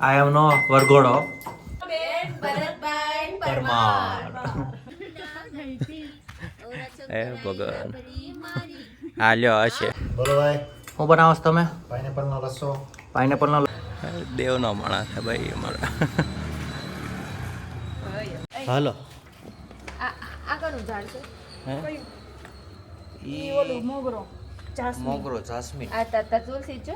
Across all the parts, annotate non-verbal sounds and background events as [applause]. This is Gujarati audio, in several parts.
આઈ એમ નો વરઘોડો પરમાર એ ભગવાન. હા લ્યો હશે બોલો ભાઈ. શું બનાવો છો તમે? પાઇનેપલનો રસો. પાઇનેપલનો દેવનો માણસ છે ભાઈ અમારા. [laughs] હાલો. આગળનું ઝાડ છે? હે? ઈ મોગરો મોગરો જાસ્મીન. આ તાતા તુલસી છે?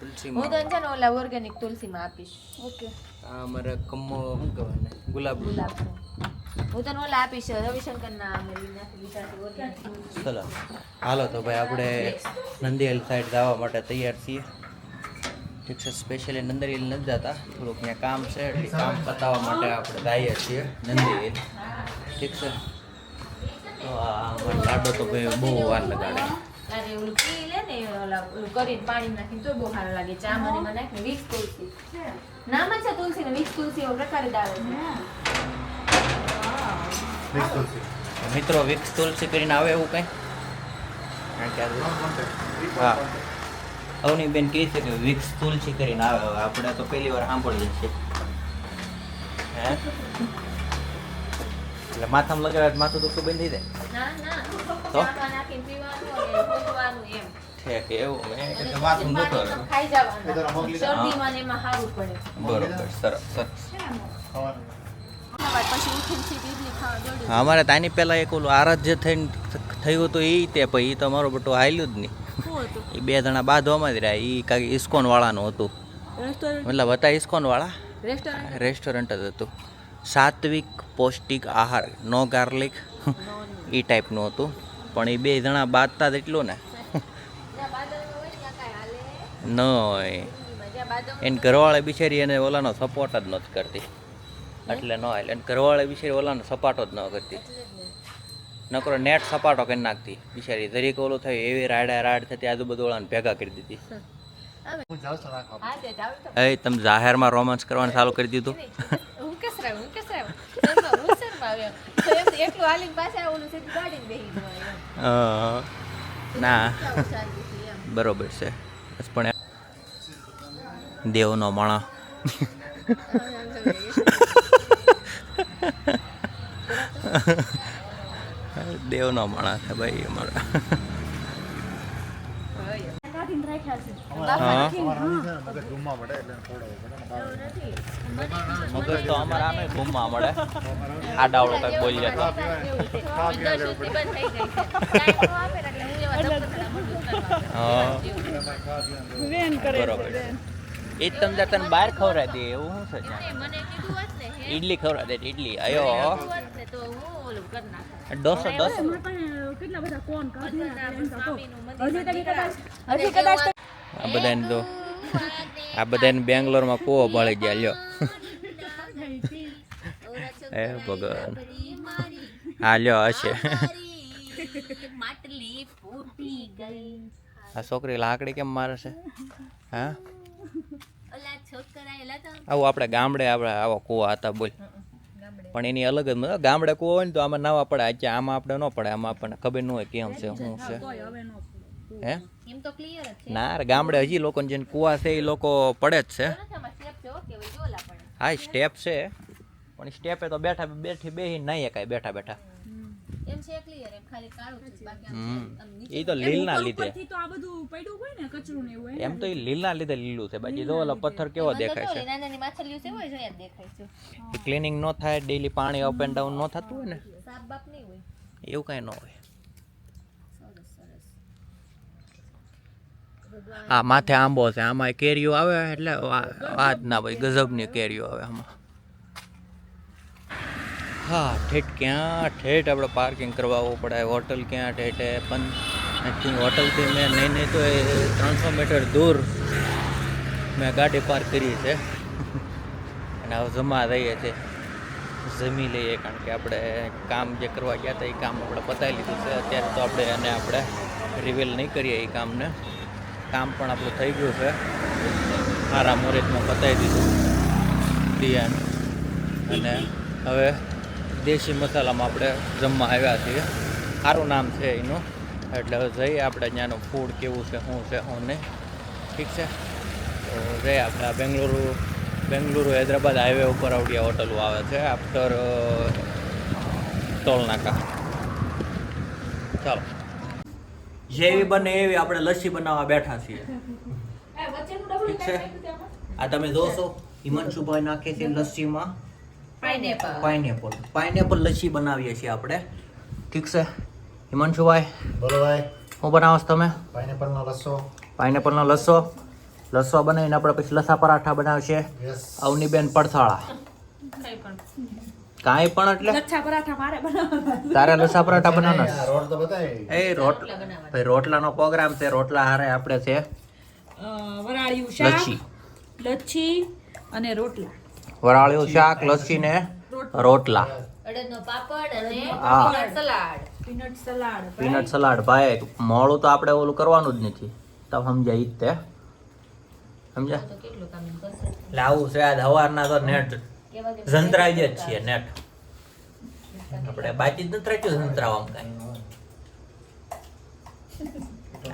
તુલસી હું તને છે ને ઓલા ઓર્ગેનિક તુલસીમાં આપીશ. ઓકે. આ અમારે કમો શું કહેવાય ને ગુલાબ. ગુલાબ હું તને ઓલા આપીશ રવિશંકર ના ચલો. હાલો તો ભાઈ આપણે નંદીહિલ સાઈડ જવા માટે તૈયાર છીએ. ઠીક છે સ્પેશિયલી નંદીહિલ નથી જતા. થોડુંક ત્યાં કામ છે એટલે કામ પતાવવા માટે આપણે જઈએ છીએ નંદીહિલ ઠીક છે? તો આ લાડો તો ભાઈ બહુ વાર લગાડે. અરે ઓલું પી લે ને ઓલા કરીને પાણી નાખીને તો બહુ સારું લાગે. ચા મને માં નાખીને વીસ તુલસી. નામ જ છે તુલસી ને વીસ તુલસી એવો પ્રકાર દાવે છે. મિત્રો વિક્સ તુલસી કરીને આવે એવું કંઈ? હા. અવની બેન કહે છે કે વિક્સ તુલસી કરીને આવે. આપણે તો પહેલી વાર સાંભળીએ છીએ. હે? એટલે માથામાં લગાવે માથું દુખતું બંધ થઈ જાય. ના ના. તો? પીવાનું એમ છે કે એવું મેં. ખાઈ જવાનું. શરદીમાં એમાં સારું પડે. બરોબર સરસ સરસ. અમારે તાની પહેલાં એક ઓલું આરાધ્ય થઈને થયું હતું એ તે પછી એ તો મારો બટું હાલ્યું જ નહીં. એ બે જણા બાંધવામાં જ રહ્યા. એ કાંઈક ઇસ્કોન વાળાનું હતું. મતલબ હતા ઇસ્કોન વાળા? રેસ્ટોરન્ટ રેસ્ટોરન્ટ જ હતું. સાત્વિક પૌષ્ટિક આહાર. નો ગાર્લિક એ ટાઈપનું હતું. પણ એ બે જણા બાંધતા જ એટલું ને. ન એને ઘરવાળા બિચારી એને ઓલાનો સપોર્ટ જ નથી કરતી. એટલે ન એટલે એને ઘરવાળે બિચારી ઓલાનો સપાટો જ ન કરતી. નકરો નેટ સપાટો કરી નાખતી. બિચારી દરેક ઓલું થયું એવી રાડા રાડ થતી આજુબાજુ ઓલાને ભેગા કરી દીધી. હું જાઉં છું રાખવા. હા તે જાવ તો એ તમે જાહેરમાં રોમાન્સ કરવાનું ચાલુ કરી દીધું હું કસરાવ હું કસરાવ શર્મા હું શર્મા એમ તો એમ તો એકલું હાલીને પાછા ઓલું સીધું ગાડીને બેસી જવાનું ના. બરોબર છે. બસ પણ દેવનો માણા. [laughs] દેવનો માણા છે ભાઈ અમારા કાઢીને રાખ્યા છે હા મગજ તો અમારા આમે ઘૂમવા મળે આડાવડો કંઈક બોલીએ તો હા વેન કરે બરોબર છે વેન. એ જ તમે તને બહાર ખવડાવી દે એવું શું છે ઈડલી ખવડાવી દે ઈડલી આયો ડોસો ડોસો કેટલા બધા કોણ. હજી કદાચ હજી કદાચ તો આ બધાને તો આ બધાને બેંગ્લોરમાં કૂવો ભળી ગયા લ્યો. એ ભગવાન. હા લ્યો હશે આ છોકરી લાકડી કેમ મારે છે? હા? આવું આપણે ગામડે આપણે આવા કૂવા હતા બોલ. પણ એની અલગ જ ગામડે કૂવો હોય ને તો આમાં નાવા પડે. આમાં આપણે ન પડે. આમાં આપણને ખબર ન હોય કેમ છે શું છે. હે? એમ તો ક્લિયર જ છે. ના ગામડે હજી લોકોને જેને કૂવા છે એ લોકો પડે જ છે. આમાં સ્ટેપ છે ઓકે ભાઈ જોલા પડે હા સ્ટેપ છે. પણ સ્ટેપે તો બેઠા બેઠી બેહી નહીં એકાય બેઠા બેઠા. એમ છે ક્લિયર એમ ખાલી કાળું છે બાકી આમ હમ. એ તો લીલના લીધે. ઉપરથી તો આ બધું પડ્યું હોય ને કચરું ને એવું એમ? તો એ લીલના લીધે લીલું છે બાકી જો ઓલો પથ્થર કેવો દેખાય છે. ક્લિનિંગ ન થાય ડેલી પાણી અપ એન્ડ ડાઉન ન થતું હોય ને. સાપ બાપ નહીં હોય. એવું કાંઈ ન હોય સરસ સરસ આ માથે આંબો છે. આમાં કેરીઓ આવે એટલે વાત ના ભાઈ ગજબની કેરીઓ આવે આમાં. હા, ઠેઠ ક્યાં? ઠેઠ આપણે પાર્કિંગ કરવા પડે. હોટલ ક્યાં ઠેઠે? પણ આઈ હોટલથી મેં નહીં નહીં તો એ ત્રણસો મીટર દૂર મેં ગાડી પાર્ક કરી છે. અને હવે જમા રહીએ છીએ. જમી લઈએ, કારણ કે આપણે કામ જે કરવા ગયા હતા, એ કામ આપણે પતાવી લીધું છે. અત્યારે તો આપણે એને આપણે રિવીલ નહીં કરીએ એ કામને. કામ પણ આપણું થઈ ગયું છે. સારા મુહૂર્તમાં પતાવી દીધું. દિયાન અને હવે દેશી મસાલામાં આપણે જમવા આવ્યા છીએ. સારું નામ છે એનું. એટલે હવે જઈએ આપણે ત્યાંનું ફૂડ કેવું છે, શું છે, શું નહીં. ઠીક છે? તો જઈએ આપણે બેંગલુરુ બેંગલુરુ હૈદરાબાદ હાઈવે ઉપર આવડિયા હોટલો આવે છે આફ્ટર ટોલનાકા ચાલો. જેવી બને એવી આપણે લસ્સી બનાવવા બેઠા છીએ. ઠીક છે. આ તમે જોશો હિમાંશુભાઈ નાખે છે લસ્સીમાં પાઇનેપલ. પાઇનેપલ. લસ્સી બનાવીએ છીએ આપણે. ઠીક છે. હિમાંશુભાઈ બોલો ભાઈ. શું બનાવો છો તમે? પાઇનેપલનો લસ્સો. પાઇનેપલનો લસ્સો. લસ્સો બનાવીને આપણે પછી લસા પરાઠા બનાવશે. યસ અવનીબેન પડથાળા. કાંઈ પણ એટલે લચ્છા પરાઠા મારે બનાવવાના. તારે લચ્છા પરાઠા બનાવવાના રોટ તો બતાય એ રોટ ભાઈ રોટલાનો પ્રોગ્રામ છે રોટલા હારે આપણે છે વરાળિયું શાક લચ્છી. લચ્છી અને રોટલા. વરાળિયું શાક લચ્છી ને રોટલા. અડદનો પાપડ અને હા. Peanut salad. Peanut salad peanut salad ભાઈ મોડું તો આપણે ઓલું કરવાનું જ નથી. તો સમજાય ઈ જ તે. સમજ્યા? તો કેટલું કામ કરશે? એટલે આવું છે આ હવારના તો નેટ સંતરાઈ જ છીએ નેટ. આપણે બાકી જ નથી રાખ્યું કાંઈ.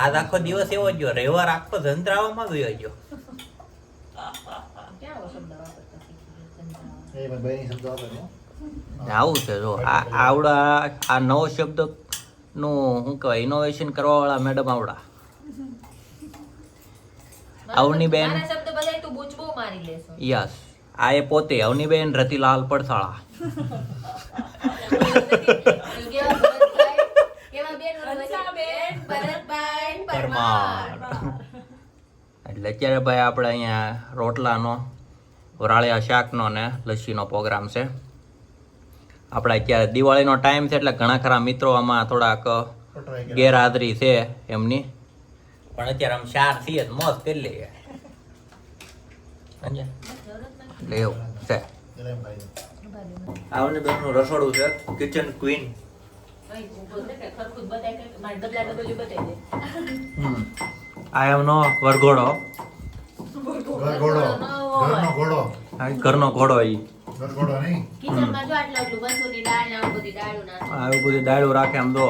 આજ આખો દિવસ એવો ગયો. રવિવાર આખો સંતરાવામાં ગયો. ગયો આવો છે જો આ આવડા આ નવો શબ્દનું શું કહેવાય ઇનોવેશન કરવા વાળા મેડમ આવડા અવનીબેન. બેન. શબ્દ બધાય તું બૂચબો મારી લેશો. યસ આ એ પોતે અવનીબેન રતિલાલ પરમાર. એટલે અત્યારે ભાઈ આપણે અહીંયા રોટલાનો વરાળિયા શાકનો ને લસ્સીનો પ્રોગ્રામ છે. આપણે અત્યારે દિવાળીનો ટાઈમ છે એટલે ઘણા ખરા મિત્રો આમાં થોડાક ગેરહાજરી છે એમની. પણ અત્યારે આમ ચાર છીએ મોત મોજ કરી લઈએ? એટલે એવું છે. એમ આવની બેનનું રસોડું છે કિચન ક્વીન દે આઈ એમ નો વરઘોડો. ઘર ઘરનો ઘોડો. આ ઘરનો ઘોડો ઈ. આવું બધી ડાળું રાખે આમ જો.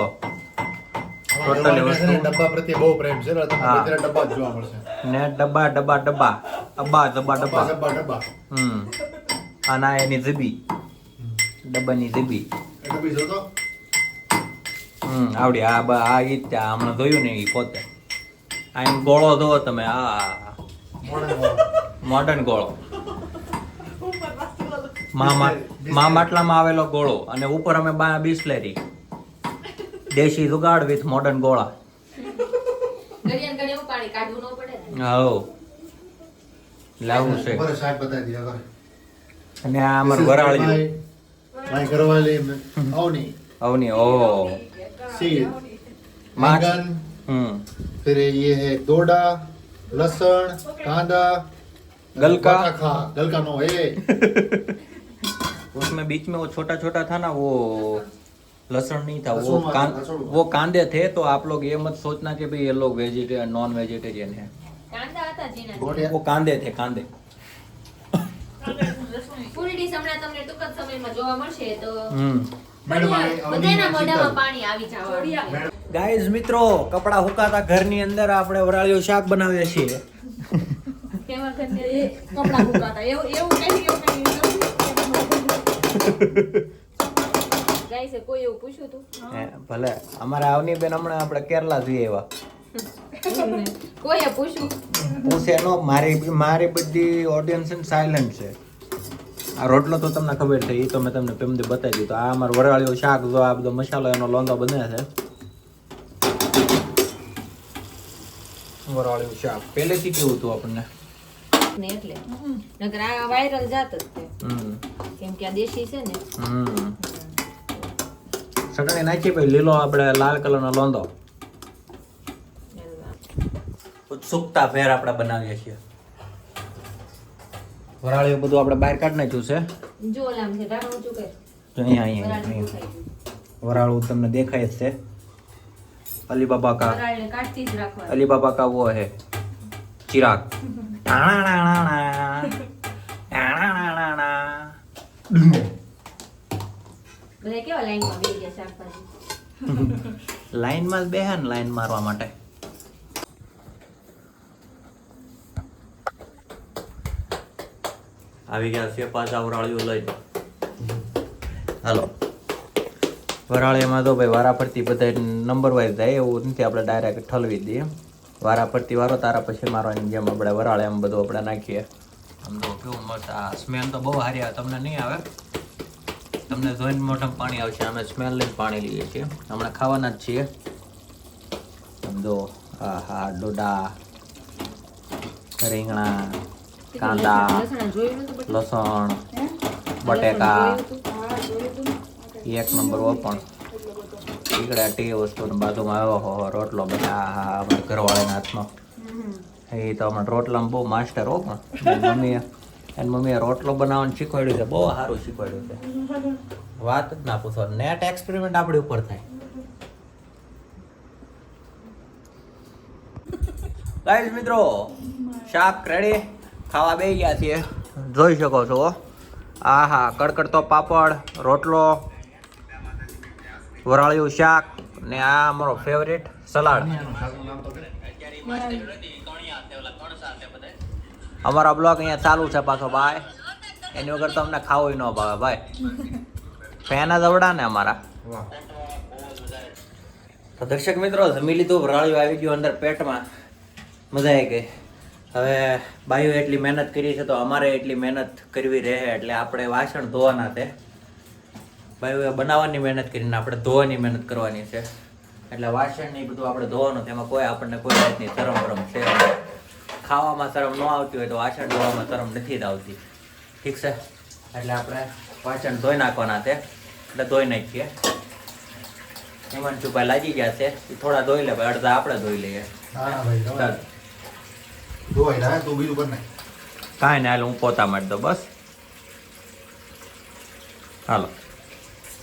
ને વસ્તુ. ડબ્બા પ્રત્યે બહુ પ્રેમ છે એટલે તમને. ડબ્બા જ જોવા મળશે. ને ડબ્બા ડબ્બા ડબ્બા. અબ્બા ડબ્બા ડબ્બા ડબ્બા. ડબ્બા હમ. આના એની જીબી ડબ્બાની જીબી ડબ્બી જોતો? હમ આવડી. આ બ- આ ઈ જ હમણાં જોયું ને ઈ પોતે. આ એમ ગોળો દો તમે. આ મોડે મોડર્ન ગોળો. મા મા માટલામાં આવેલો ગોળો. અને ઉપર અમે બા બિસ્લેરી. દેશી જુગાડ વિથ મોડર્ન ગોળા ઘડિયાળ ઘડિયાળ એવું પાણી કાઢવું ન પડે ને હવ લાવું છે બરાબર, શાક બતાવી દીધા કરે. અને આ અમાર વરાળિયું ભાઈ, ભાઈ ઘરવાળી એમને અવની અવની ઓ सील मार्च। बैंगन हम्म फिर ये है डोडा लहसुन कांदा गलका। खा गलका नो है उसमें बीच में वो छोटा छोटा था ना वो लहसुन नहीं था वो लहसुन वाला, कान, लहसुन। वो कांदे थे तो आप लोग ये मत सोचना कि भाई ये लोग वेजिटेरियन नॉन वेजिटेरियन है કાંદા હતા જીના गोटिया वो कांदे थे कांदे પૂરી ડીશ હમણાં તમને ટૂંક જ સમયમાં જોવા મળશે તો हम्म मैडम બધા- आई- अवनी બધાના में મોઢામાં शीतल। પાણી આવી જવાનું છે. ગાઈઝ મિત્રો કપડા હુકાતા ઘરની અંદર આપણે વરાળિયું શાક બનાવીએ છીએ કેવા કરીને એ કપડાં સુકાતા એવું એવું કઈ ગાય છે કોઈ એવું પૂછ્યું તું? ભલે. અમારે આવની બેન હમણાં આપણે કેરલા જઈએ એવા કોઈએ પૂછ્યું? પૂછે નો મારી મારી બધી ઓડિયન્સ સાયલન્ટ છે. આ રોટલો તો તમને ખબર છે એ તો મેં તમને પેમદી બતાવી દીધું. આ અમારો વરાળિયો શાક જો આ બધો મસાલો એનો લોંદો બને છે. વરાળિયું શાક. પહેલેથી કેવું હતું આપણને? ને એટલે? નકર આ વાયરલ જાત જ છે. કેમ કે આ દેશી છે ને? હમ. ચટણી નાખી પછી લીલો આપણે લાલ કલરનો લોંદો. ઉત્સુકતા ફેર આપણે બનાવીએ છીએ. વરાળિયું બધું આપણે બહાર કાઢી નાખ્યું છે. જો અહીંયા અહીંયા વરાળ તમને દેખાય જ છે. અલીબાબા કા અલીબાબા કા વો હે? ચિરાગ. [laughs] ટાણાણાણાણા. ટાણાણાણાણા. [laughs] બધા કેવા લાઈનમાં બેસી ગયા શાકભાજી? લાઈનમાં જ બેહે ને લાઈન મારવા માટે. આવી ગયા છે પાછા વરાળીઓ લઈને. હાલો. વરાળીમાં તો ભાઈ વારા ફરતી બધા નંબર વાઇઝ જાય એવું નથી આપણે ડાયરેક્ટ ઠલવી દઈએ. વારા ફરતી વારો તારા પછી મારવાની જેમ આપણે વરાળે એમ બધું આપણે નાખીએ. આમ તો કેવું મસ્ત આ સ્મેલ તો બહુ સારી આવે તમને નહીં આવે? તમને જોઈને મોઢામાં પાણી આવશે. અમે સ્મેલ લઈને પાણી લઈએ છીએ. હમણાં ખાવાના જ છીએ. સમજો હા હા ડોડા રીંગણા કાંદા લસણ? બટેકા? એક નંબર ઓપણ ઈકડા ટી વસ્તુના બાજુમાં આવ્યો હો રોટલો બધા હા અમારા ઘરવાળાના હાથમાં. એ તો હમણાં રોટલામાં બહુ માસ્ટર હો પણ. મમ્મીએ એની મમ્મીએ રોટલો બનાવવાનું શીખવાડ્યું છે. બહુ સારું શીખવાડ્યું છે. વાત જ ના પૂછો. નેટ એક્સપેરિમેન્ટ આપણી ઉપર થાય. ગાઈસ મિત્રો, શાક રેડી ખાવા બે ગયા છીએ. જોઈ શકો છો. આ હા કડકડતો પાપડ, રોટલો, વરાળિયું શાક ને આ અમારો ફેવરેટ સલાડ અમારો બ્લોગ અહીંયા ચાલુ છે પાછો ભાઈ. એની વગર તો અમને ખાવું ન ભાવે ભાઈ. ફેન જ અવડા ને અમારા. તો દર્શક મિત્રો, જમી લીધું, વરાળ્યું આવી ગયું અંદર પેટમાં. મજા આવી ગઈ. હવે બાઈઓ એટલી મહેનત કરી છે તો અમારે એટલી મહેનત કરવી રહે એટલે આપણે વાસણ ધોવાના છે. બાયુએ બનાવવાની મહેનત કરીને આપણે ધોવાની મહેનત કરવાની છે. એટલે વાસણ ને બધું આપણે ધોવાનું તેમાં કોઈ આપણને કોઈ જાતની શરમ બરમ છે. ખાવામાં શરમ ન આવતી હોય તો વાસણ ધોવામાં શરમ નથી જ આવતી. ઠીક છે? એટલે આપણે વાસણ ધોઈ નાખવાના છે. એટલે ધોઈ નાખીએ. હિમાંશુભાઈ લાગી ગયા છે. એ થોડા ધોઈ લે ભાઈ અડધા આપણે ધોઈ લઈએ. ના ના તું બીજું કર કાંઈ નહીં હાલ હું પોતા માટે દઉં બસ. હાલો.